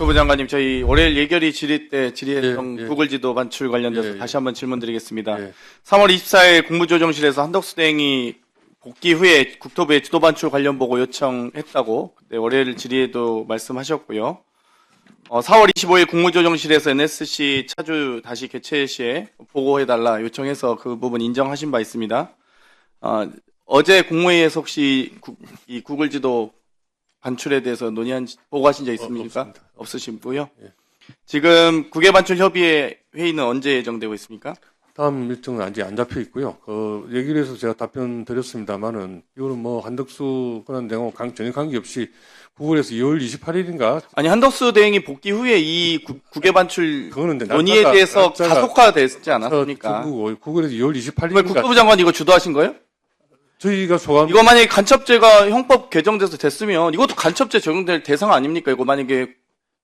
국토부 장관님, 저희 월요일 예결위 질의 때 질의했던 예, 예. 구글 지도 반출 관련돼서 예, 예. 다시 한번 질문드리겠습니다. 예. 3월 24일 국무조정실에서 한덕수 대행이 복귀 후에 국토부에 지도 반출 관련 보고 요청했다고 네, 월요일 질의에도 말씀하셨고요. 어, 4월 25일 국무조정실에서 NSC 차주 다시 개최 시에 보고해달라 요청해서 그 부분 인정하신 바 있습니다. 어, 어제 국무회의에서 혹시 구, 이 구글 지도 반출에 대해서 논의한 보고하신 적 있습니까? 어. 없으시고요. 예. 지금 국외 반출 협의회 회의는 언제 예정되고 있습니까? 다음 일정은 아직 안 잡혀 있고요. 그 얘기를 해서 제가 답변 드렸습니다만은 이거는 뭐 한덕수 권한 대응 강 전혀 관계 없이 구글에서 2월 28일인가 아니 한덕수 대행이 복귀 후에 이 구- 국외 반출 논의에 대해서 날짜가- 가속화됐지 않았습니까? 중국 구글에서 2월 왜 28일인가 국토부 장관 이거 주도하신 거예요? 저희가 소감 이거 만약에 간첩죄가 형법 개정돼서 됐으면 이것도 간첩죄 적용될 대상 아닙니까? 이거 만약에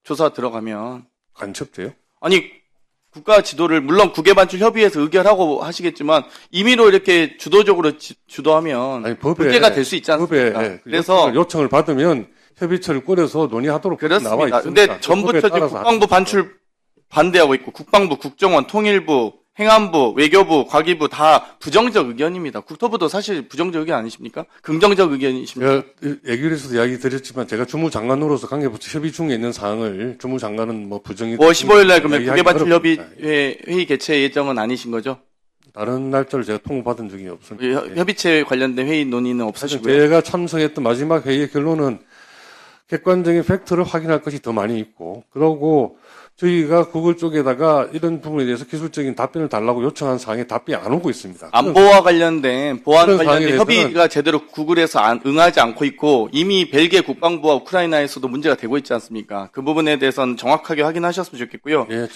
조사 들어가면 간첩돼요? 아니 국가 지도를 물론 국외 반출 협의회에서 의결하고 하시겠지만 임의로 이렇게 주도적으로 지- 주도하면 아니 법에 문제가 될 수 있지 않습니까? 예, 그래서 요청을, 받으면 협의체를 꾸려서 논의하도록 나와 그렇습니다. 있습니다. 근데 그 전부터 지금 국방부 반출 반대하고 있고 국방부, 국정원, 통일부, 행안부, 외교부, 과기부 다 부정적 의견입니다. 국토부도 사실 부정적 의견 아니십니까? 긍정적 의견이십니까? 제가 얘기를해서 이야기 드렸지만 제가 주무장관으로서 관계부처 협의 중에 있는 사항을 주무장관은 뭐 부정이 5월 15일 날 그러면 이야기하기 국외 반출 어렵습니다. 협의회 회의 개최 예정은 아니신 거죠? 다른 날짜를 제가 통보받은 적이 없습니다. 이 협- 협의체 관련된 회의 논의는 없으시고요. 제가 참석했던 마지막 회의의 결론은 객관적인 팩트를 확인할 것이 더 많이 있고 그러고 저희가 구글 쪽에다가 이런 부분에 대해서 기술적인 답변을 달라고 요청한 사항에 답변이 안 오고 있습니다. 안보와 관련된 보안 관련된 협의가 제대로 구글에서 안- 응하지 않고 있고 이미 벨기에 국방부와 우크라이나에서도 문제가 되고 있지 않습니까? 그 부분에 대해서는 정확하게 확인하셨으면 좋겠고요. 예,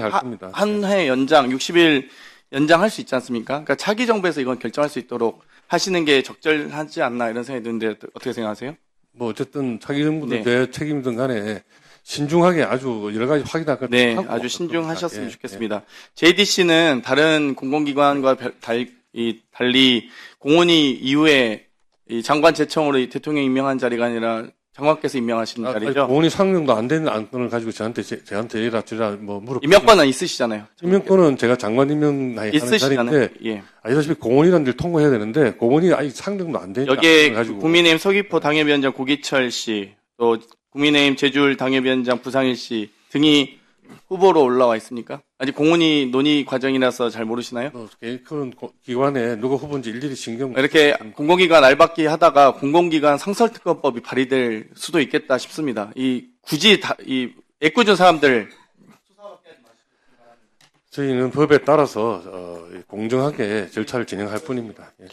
할 겁니다. 한해 연장 60일 연장할 수 있지 않습니까? 그러니까 차기 정부에서 이건 결정할 수 있도록 하시는 게 적절하지 않나 이런 생각이 드는데 어떻게 생각하세요? 뭐 어쨌든 차기 정부든 네. 제 책임든 간에 신중하게 아주 여러 가지 확인할 것 네, 아주 신중하셨으면 예, 좋겠습니다. JDC는 다른 공공기관과 달, 달리 공원이 이후에 이 장관 제청으로 이 대통령 임명한 자리가 아니라 장관께서 임명하신 아, 아니, 자리죠. 공원이 상정도 안 되는 안건을 가지고 저한테 제, 저한테 이라 저라 뭐 물어. 임명권은 있으시잖아요. 임명권은 제가 장관 임명하는 있으시잖아요. 자리인데 예. 아시다시피 공원이라는 데를 통과해야 되는데 공원이 아직 상정도 안 되니까 여기에 가지고 국민의힘 서귀포 당협위원장 고기철 씨, 또 국민의힘 제주울 당협위원장 부상일 씨 등이 후보로 올라와 있습니까? 아직 공문이 논의 과정이라서 잘 모르시나요? 뭐 그런 고- 기관에 누가 후보인지 일일이 신경 이렇게 공공기관 알박기 하다가 공공기관 상설특검법이 발의될 수도 있겠다 싶습니다. 이 굳이 다, 이 애꿎은 사람들 저희는 법에 따라서 어, 공정하게 절차를 진행할 뿐입니다. 예.